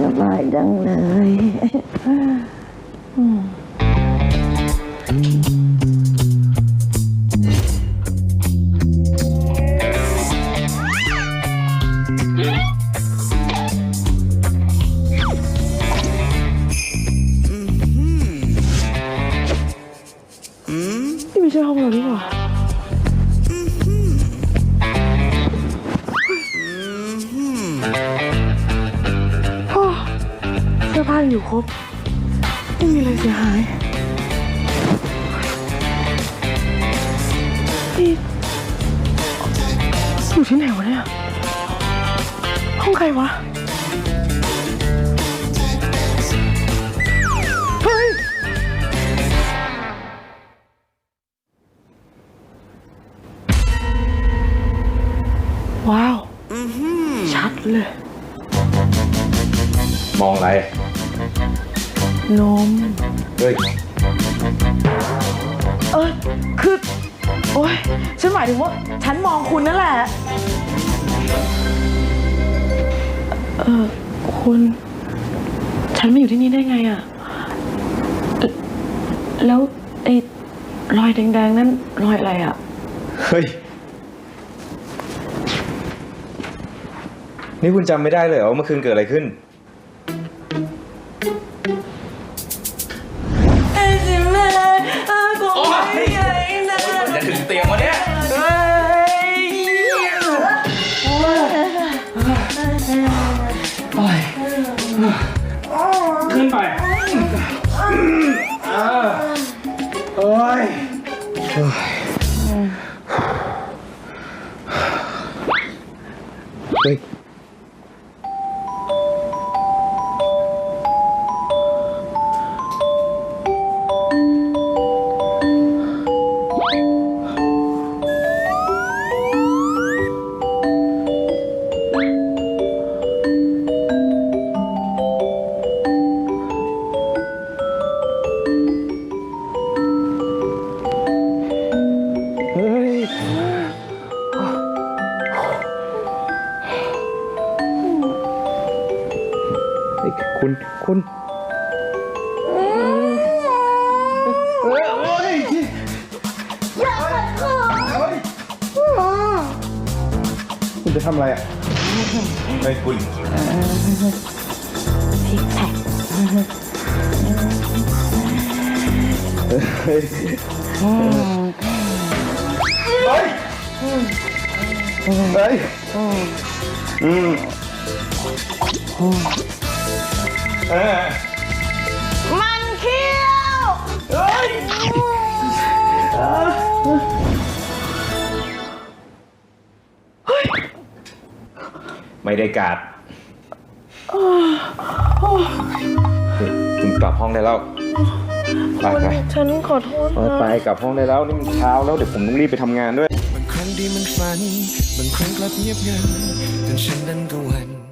สบายจังเลยนี่ไม่ใช่ห้องเรานี่หว่า อผ้ายังอยู่ครบ ไม่มีอะไรเสียหายนี่อยู่ที่ไหนวะเนี่ย ห้องใครวะ เฮ้ย ว้าว ชัดเลย มองอะไร นม เฮ้ยเออคือ โอ๊ย ฉันหมายถึงว่า ฉันมองคุณนั่นแหละ เออคุณ ฉันมาอยู่ที่นี่ได้ไงอะเอ่อแล้วไอ้รอยแดงๆ นั่นรอยอะไรอะเฮ้ย นี่คุณจำไม่ได้เลยเหรอว่าเมื่อคืนเกิดอะไรขึ้น เฮ้ย คุณคุณเฮ้ยโอ้ยอย่าเฮ้ยคุณจะทำอะไรอะเฮ้คุณซิกแพคเฮ้ยเฮ้ยเฮ้ยอืม เออมันเขี้ยวเฮ้ยไม่ได้การ์ดคุณกลับห้องได้แล้ว ไปไปฉันขอโทษนะไปกลับห้องได้แล้วนี่มันเช้าแล้วเดี๋ยวผมต้องรีบไปทำงานด้วย บางครั้งดีมันฝัน บางครั้งกลับเงียบงันจนฉันนั้นก็วัน